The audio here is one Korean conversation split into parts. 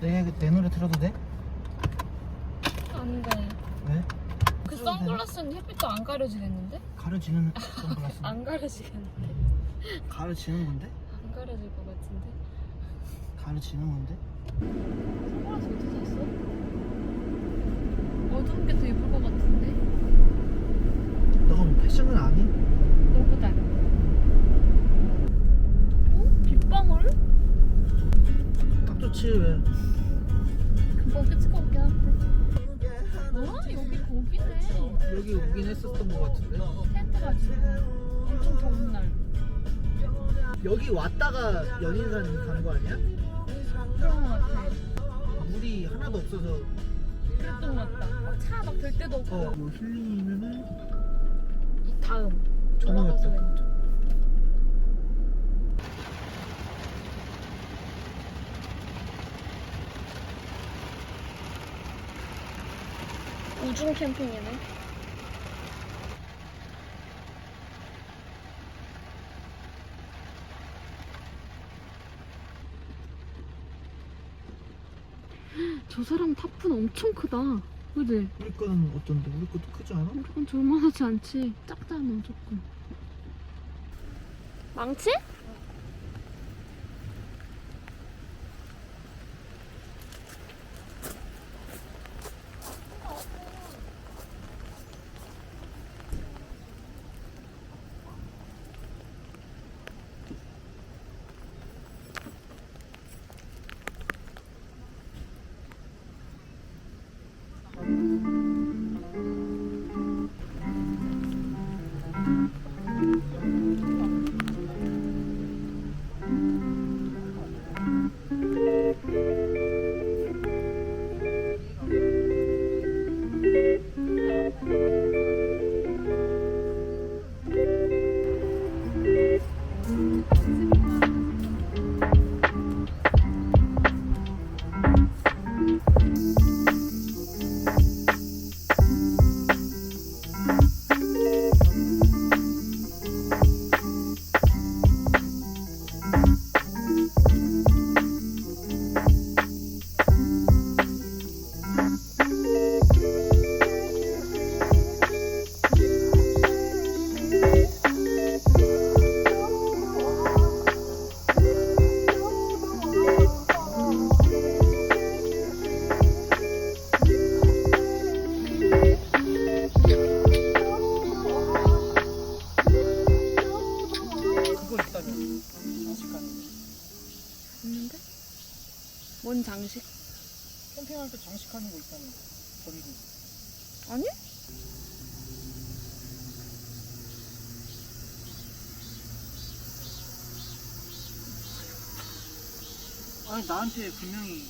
내, 내 노래 들어도 돼? 안 돼. 왜? 그 선글라스는 햇빛도 안 가려지겠는데? 가려지는 선글라스 안 가려지겠는데? 가려지는 건데? 안 가려질 것 같은데? 가려지는 건데? 선글라스 어디 샀어? 어두운 게 더 예쁠 것 같은데? 너가 뭐 패션은 아니? 너보다. 어? 빗방울? 딱 좋지 왜? 금방 끝일 것 같긴 한데. 어? 여기 거기네. 여기 오긴 했었던 것 같은데 텐트 가지고. 엄청 더운 날. 여기 왔다가 연인산 간 거 아니야? 그런 것 같아. 물이 하나도 없어서 그랬던 것 같다. 차막 될 때도 없고. 어, 뭐 힐링이면은 이 다음. 왔다. 왼쪽. 우중 캠핑이네. 저 사람 타프는 엄청 크다. 그지? 우리 거는 어떤데? 우리 것도 크지 않아? 우리 건 저만하지 않지. 작잖아, 조금. 망치? 뭔 장식? 캠핑할 때 장식하는 거 있다면 전구 아니? 아니 나한테 분명히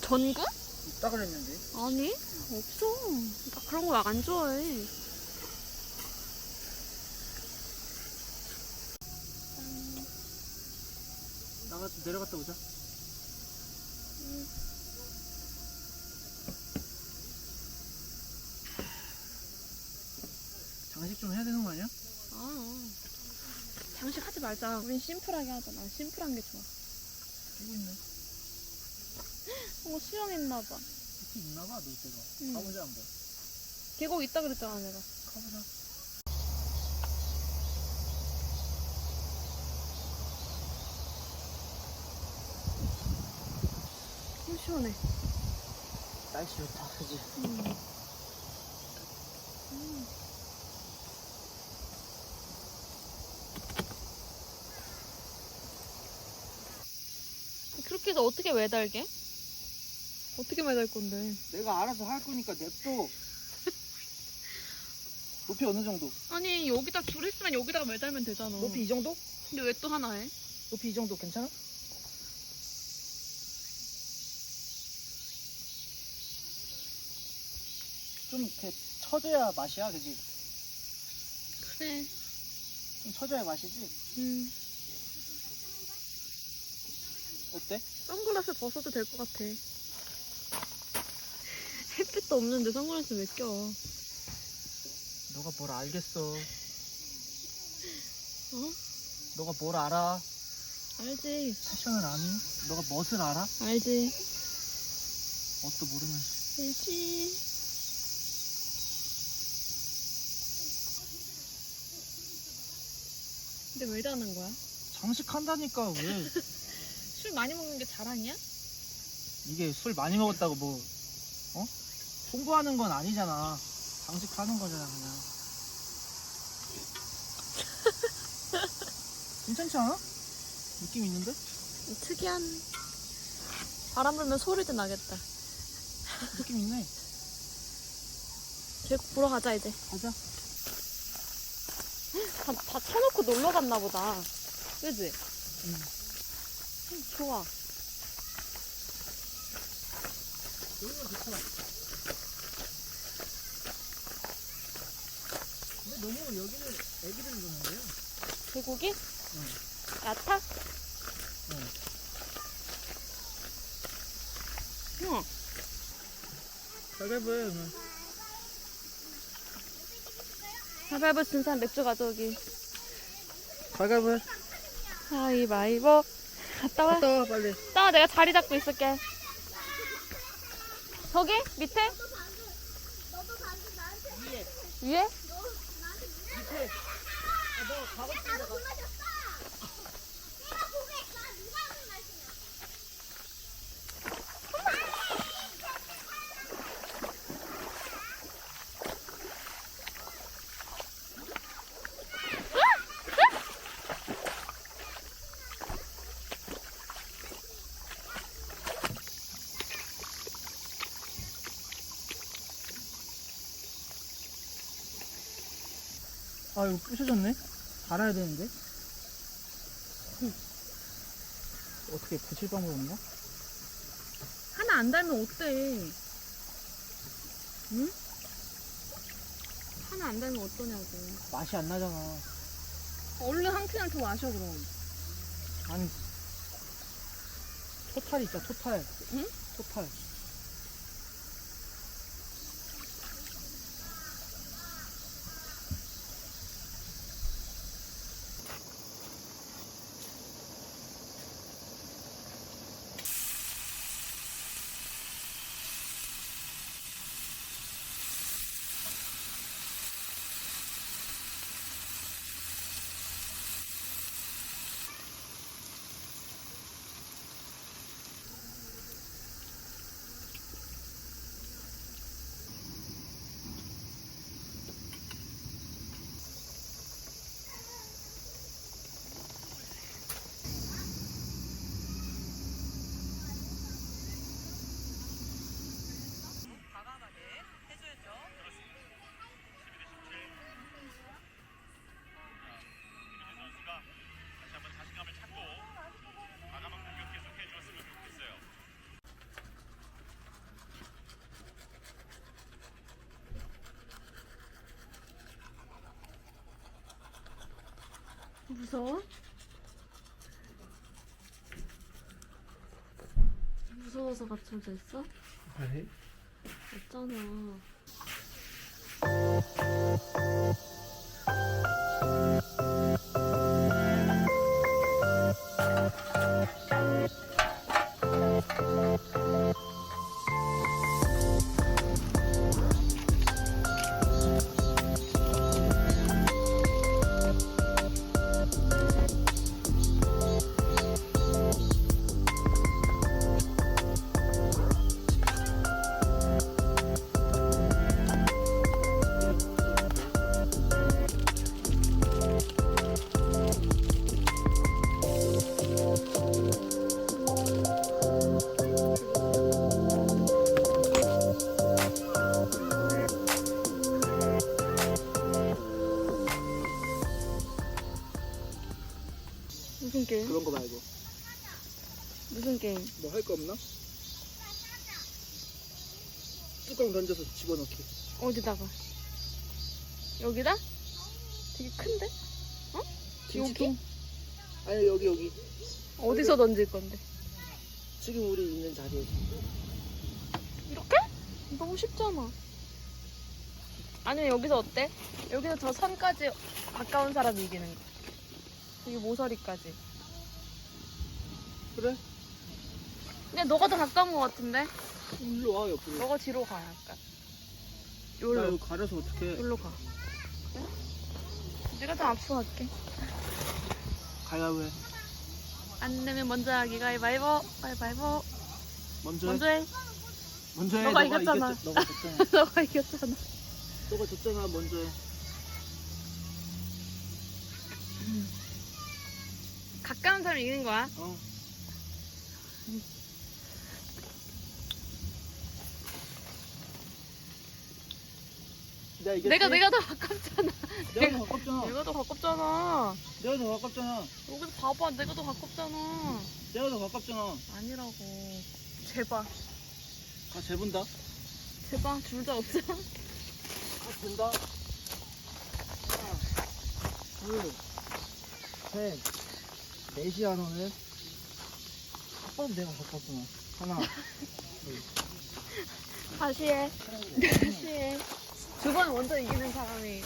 전구? 있다 그랬는데 아니, 없어. 나 그런 거안 좋아해. 나가 내려갔다 오자 장식 좀 해야 되는 거 아니야? 아, 장식 하지 말자. 우린 심플하게 하자. 난 심플한 게 좋아. 끼고 있네 어, 수영했나봐. 혹시 있나 봐 놀 때가 응. 가보자 한번 계곡 있다 그랬잖아, 내가. 가보자 시원해. 날씨 좋다 그지? 음. 그렇게 해서 어떻게 매달게? 어떻게 매달 건데? 내가 알아서 할 거니까 냅둬 높이 어느 정도? 아니 여기다 줄 있으면 여기다가 매달면 되잖아. 높이 이 정도? 근데 왜 또 하나 해? 높이 이 정도 괜찮아? 좀 이렇게 쳐줘야 맛이야 그지? 그래. 좀 쳐줘야 맛이지? 음. 어때? 선글라스 벗어도 될 것 같아. 햇빛도 없는데 선글라스 왜 껴? 너가 뭘 알겠어 어? 너가 뭘 알아 알지. 패션을 아니? 너가 멋을 알아? 알지. 뭣도 모르면서 알지. 근데 왜 이러는 거야? 장식한다니까 왜 술 많이 먹는 게 자랑이야? 이게 술 많이 먹었다고 뭐 어? 홍보하는 건 아니잖아 장식하는 거잖아 그냥 괜찮지 않아? 느낌 있는데? 특이한 바람 불면 소리도 나겠다. 느낌 있네 계곡 보러 가자 이제. 가자 다, 다 쳐놓고 놀러 갔나 보다. 그지? 응. 음, 좋아. 근데 너무 여기는 애기들 노는데요 계곡이? 응. 얕아? 응. 응. 그러면 가위바위보 진 사람 맥주 가져오기. 가위바위보 해 가위바위보. 갔다 와. 갔다 와 빨리 갔다 와. 내가 자리 잡고 있을게. 저기? 밑에? 위에? 아 이거 부셔졌네 달아야 되는데 어떻게 붙일 방법 없나? 하나 안 달면 어때? 응? 하나 안 달면 어떠냐고. 맛이 안 나잖아 얼른 한 캔을 더 마셔 그럼. 아니 토탈 있잖아 토탈 응? 토탈 선수가 다시 한번 자신감을 찾고 과감한 공격 계속해 주었으면 좋겠어요. 무서워? 무서워서 같이 앉아 있어? 아니 없잖아. 무슨 게임? 뭐할 거 없나? 뚜껑 던져서 집어넣기 어디다가? 여기다? 되게 큰데? 어? 여기? 아니 여기 여기 어디서 던질 건데? 지금 우리 있는 자리에서 이렇게? 너무 쉽잖아. 아니면 여기서 어때? 여기서 저 선까지 가까운 사람이 이기는 거. 여기 모서리까지. 그래? 근데 너가 더 가까운 것 같은데? 일로 와 옆으로. 너가 뒤로 가 약간. 나 여기로. 이거 가려서 어떻게? 여기로 가. 내가 더 앞서 갈게. 가야 왜? 안 되면 먼저 하기 가위바위보. 가위바위보. 먼저 먼저 해. 해. 먼저 해. 너가 이겼잖아. 이겼- 너가 졌잖아. 너가 이겼잖아. 너가 졌잖아. 먼저 해. 가까운 사람이 이기는 거야. 어. 내가 이겼지? 내가 내가 더 가깝잖아. 내가 더 가깝잖아. 내가 더 가깝잖아. 내가 더 가깝잖아. 여기서 봐봐. 내가 더 가깝잖아. 내가 더 가깝잖아. 아니라고. 제발. 아, 재본다. 제발 둘 다 없자. 아, 본다. 하나, 둘, 셋, 넷이야, 너는. 아빠도 내가 가깝구나. 하나, 다시 해. 다시 해. 두 번 먼저 이기는 사람이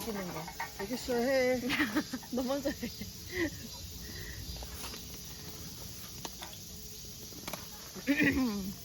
이기는 거. 알겠어, 해. 너 먼저 해.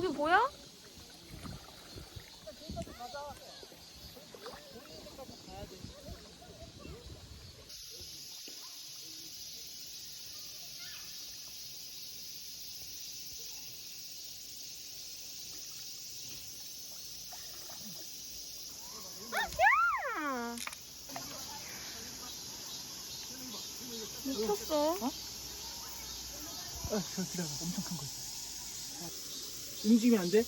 물고기 뭐야? 아, 야! 미쳤어. 아, 저 기다려. 엄청 큰거 있어. 움직이면 안 돼? 얘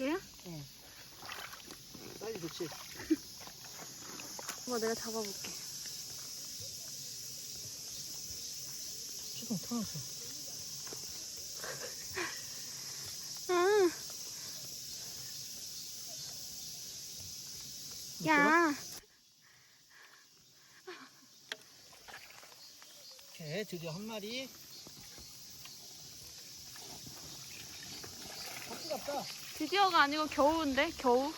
야? 사이즈 좋지? 뭐 내가 잡아볼게. 수동 터놨어. 아. 야. 오케이, 드디어 한 마리. 같이 갔다. 드디어가 아니고 겨우인데 겨우.